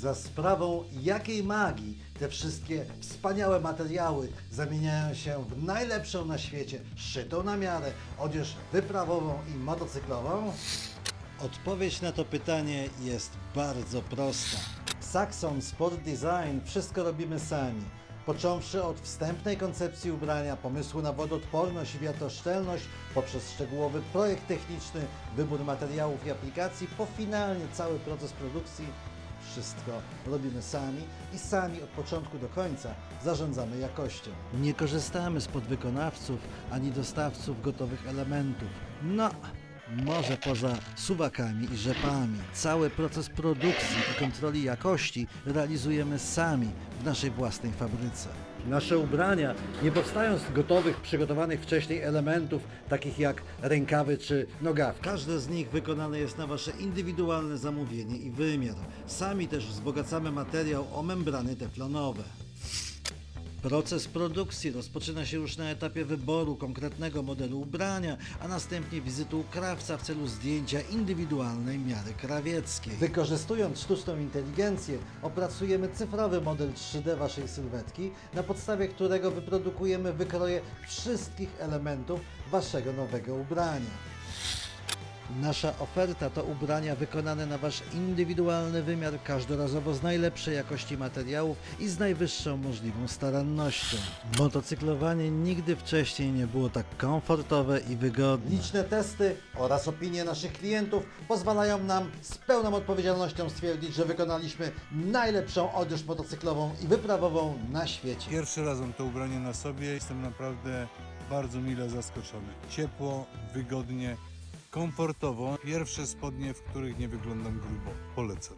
Za sprawą jakiej magii te wszystkie wspaniałe materiały zamieniają się w najlepszą na świecie, szytą na miarę odzież wyprawową i motocyklową? Odpowiedź na to pytanie jest bardzo prosta. Saxon Sport Design wszystko robimy sami. Począwszy od wstępnej koncepcji ubrania, pomysłu na wodoodporność i wiatroszczelność, poprzez szczegółowy projekt techniczny, wybór materiałów i aplikacji, po finalnie cały proces produkcji, wszystko robimy sami i sami od początku do końca zarządzamy jakością. Nie korzystamy z podwykonawców ani dostawców gotowych elementów. No, może poza suwakami i rzepami. Cały proces produkcji i kontroli jakości realizujemy sami w naszej własnej fabryce. Nasze ubrania nie powstają z gotowych, przygotowanych wcześniej elementów, takich jak rękawy czy nogawki. Każde z nich wykonane jest na Wasze indywidualne zamówienie i wymiar. Sami też wzbogacamy materiał o membrany teflonowe. Proces produkcji rozpoczyna się już na etapie wyboru konkretnego modelu ubrania, a następnie wizyty u krawca w celu zdjęcia indywidualnej miary krawieckiej. Wykorzystując sztuczną inteligencję, opracujemy cyfrowy model 3D Waszej sylwetki, na podstawie którego wyprodukujemy wykroje wszystkich elementów Waszego nowego ubrania. Nasza oferta to ubrania wykonane na Wasz indywidualny wymiar, każdorazowo z najlepszej jakości materiałów i z najwyższą możliwą starannością. Motocyklowanie nigdy wcześniej nie było tak komfortowe i wygodne. Liczne testy oraz opinie naszych klientów pozwalają nam z pełną odpowiedzialnością stwierdzić, że wykonaliśmy najlepszą odzież motocyklową i wyprawową na świecie. Pierwszy raz mam to ubranie na sobie. Jestem naprawdę bardzo mile zaskoczony. Ciepło, wygodnie, komfortowo. Pierwsze spodnie, w których nie wyglądam grubo. Polecam.